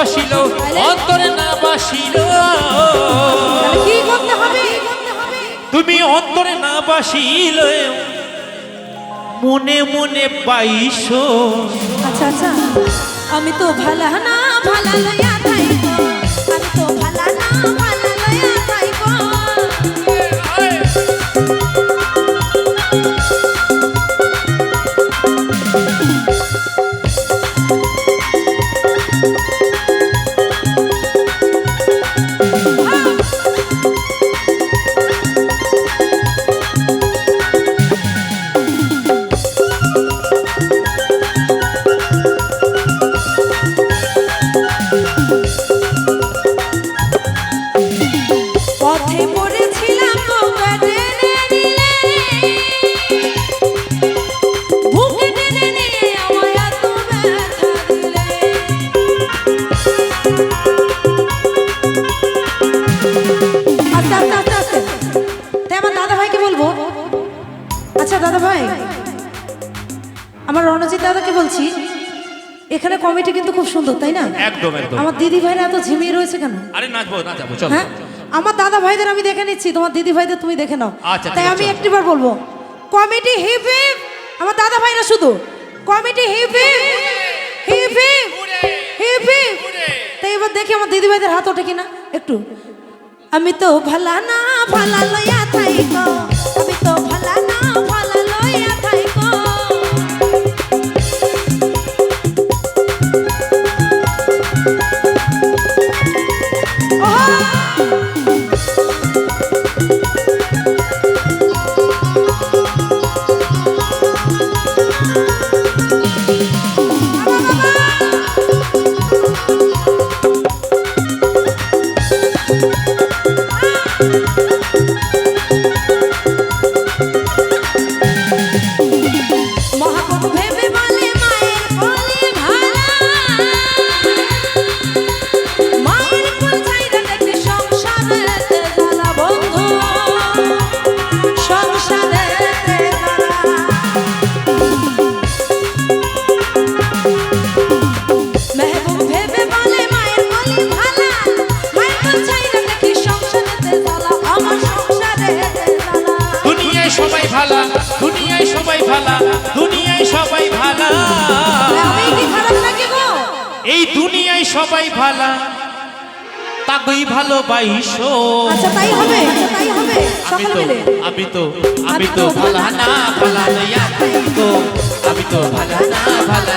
Basil অন্তরে না basil. তুমি অন্তরে না বাসিল মনে মনে পাইছো। আচ্ছা আচ্ছা। আমি তো ভালা না ভালা লইয়া থাইব আমি তো ভালা না ভালা লইয়া থাইব পথে দাদা ভাই আমার রণজিৎ দাদাকে বলছি এখানে কমিটি কিন্তু খুব সুন্দর তাই না? একদম একদম। আমার দিদি ভাইরা এত ঝিমিয়ে রয়েছে কেন? আরে নাচবো নাচাবো চল। হ্যাঁ? আমার দাদা ভাইদের আমি দেখে নিচ্ছি তোমার দিদি ভাইদের তুমি দেখে নাও। আচ্ছা, তাই আমি। একটিবার বলব কমিটি হিপ হিপ আমার দাদা ভাইরা শুধু committee hip hip hip hip hip. তাই এবার দেখি আমার দিদি ভাইদের হাত ওঠে কিনা একটু। আমি তো ভালা না ভালা লইয়া থাইকো আমি তো ভালা দুনিয়ায় সবাই ভালা। এই দুনিয়ায় সবাই ভালা তাকেই ভালোবাইছো আচ্ছা তাই হবে। তাই হবে আমি তো মিলে আমি তো আমি তো ভালা না ভালা থাইকো আমি তো ভালা না ভালা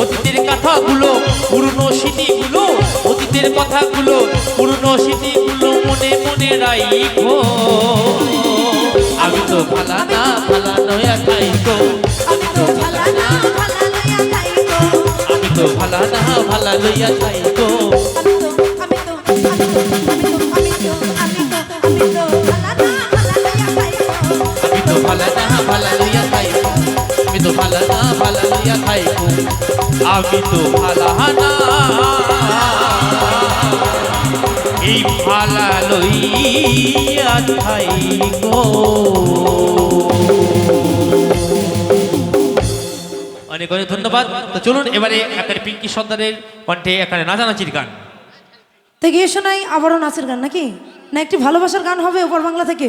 অতীতের কথাগুলো পুরনো স্মৃতিগুলো অতীতের কথাগুলো পুরনো স্মৃতিগুলো মনে মনে রাইখো। আমি তো ভালা না ভালা নয়া আমি তো ভালা না আমি তো ভালা না ভালা লইয়া খাইকো আমি তো ভালা না ভালা লইয়া খাইকো আমি তো ভালা না ভালা লইয়া খাইকো আমি তো ভালা না এই ভালা লইয়া খাইকো অনেক অনেক ধন্যবাদ। তো চলুন এবারে একটা পিঙ্কি সর্দারের কণ্ঠে এখানে নাচানাচির গান। তো গিয়ে শোনাই আবারও নাচের গান নাকি? না একটি ভালোবাসার গান হবে ওপর বাংলা থেকে?